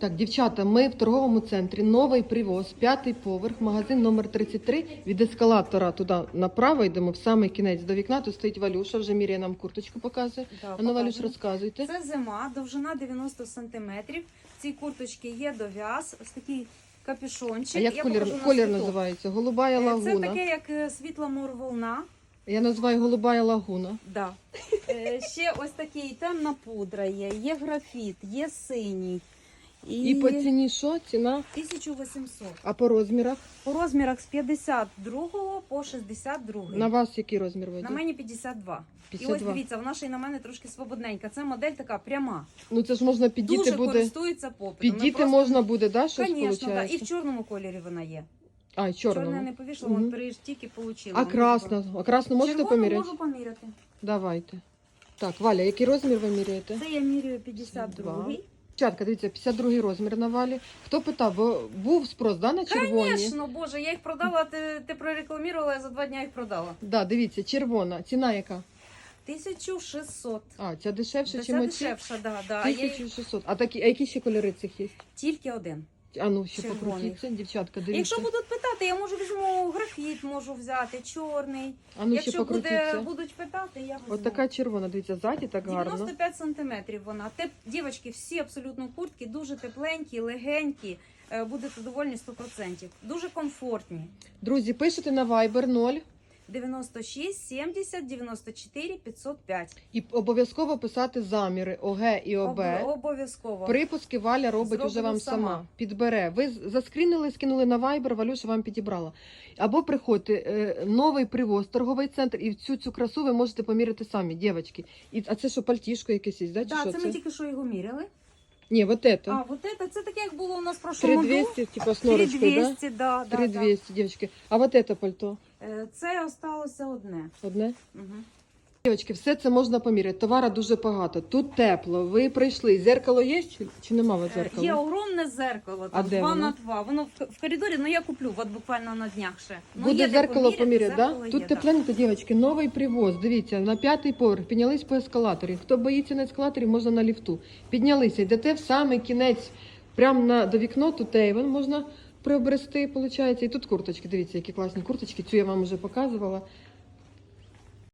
Так, дівчата, ми в торговому центрі новий привоз, п'ятий поверх, магазин номер 33. Від ескалатора туди направо йдемо в самий кінець до вікна. Тут стоїть Валюша, вже міряє нам курточку показує. Да, А ну, Валюш, розказуйте. Це зима, довжина 90 сантиметрів. В цій курточці є дов'яз, ось такий капюшончик. А як Я колір, покажу на колір світу. називається? Голубая Е, Це таке, як е, світла морволна. Я називаю голубая лагуна. Да. Е, Ще ось такий темна пудра є, є графіт, є синій. І по ціні що? Ціна? 1800. А по розмірах? По розмірах з 52 по 62. На вас який розмір На веде? мені 52. І ось дивіться, вона ще й на мене трошки свободненька. Це модель така пряма. Ну це ж можна підійти Дуже буде. користується попитом. Підійти просто- можна буде, да? Щось Звісно, да. і виходить? в чорному кольорі вона є. А, і Чорне чорному. не повішала, Мгм. от переїж тільки отримала. А красна? А красну можете Червону поміряти? можу поміряти. Давайте. Так, Валя, який розмір ви міряєте? Це я міряю 52-й. Дівчатка, дивіться, 52 розмір на валі. Хто питав, бо був спрос, да, на червоні? Звісно, боже, я їх продала, ти, ти прорекламувала, я за два дня їх продала. Да, дивіться, червона. Ціна яка? 1600. А, ця ніж Це оці? дешевша, да, да. А я їх 1600. А, такі, а які ще кольори цих є? тільки один. А ну, ще Червоний. покрутіться, дівчатка, дивіться. Якщо будуть питати, я можу візьму графіт, можу взяти, чорний. а ну, ще Якщо буде, будуть питати, я візьму. От така червона, дивіться, ззаді так гарно. 95 сантиметрів вона. Теп, дівчатки, всі абсолютно куртки, дуже тепленькі, легенькі. Е, Будете довольні 100%. Дуже комфортні. Друзі, пишете на Viber 0 96, 70, 94, 505. і обов'язково писати заміри ОГ і ОБ. Об- Обов'язково. Припуски Валя робить Зроблю уже вам сама. сама. Підбере. Ви заскрінили, скинули на Viber, Валюша вам підібрала. Або приходьте, е, новий привоз, торговий центр, і всю цю красу ви можете поміряти самі, дівчатки. І, а це що, пальтішко якесь є, да? Чи Да, що це це? ми тільки що його міряли. Ні, вот это. А, вот это, це таке, як було у нас в прошлому году. 3200, типа с норочкой, да? 3200, да, да, да. 3200, девочки. А вот это пальто? Е, Це осталося одне. Одне? Угу. Дівчатки, все це можна поміряти. Товара дуже багато. Тут тепло. Ви прийшли. Зеркало є чи, чи нема у вас зеркала? Е, Є огромне зеркало, А там де 2 воно? на 2. Воно в, в коридорі, ну я куплю, от буквально на днях ще. Ну, Буде є де зеркало поміряти, да? зеркало Тут є, тепленько, дівчатки, новий привоз. Дивіться, на п'ятий поверх. Піднялись по ескалаторі. Хто боїться на ескалаторі, можна на ліфту. Піднялися, йдете в самий кінець, прямо на до вікно, тут Ейвен можна приобрести, виходить. І тут курточки. Дивіться, які класні курточки. Цю я вам вже показувала.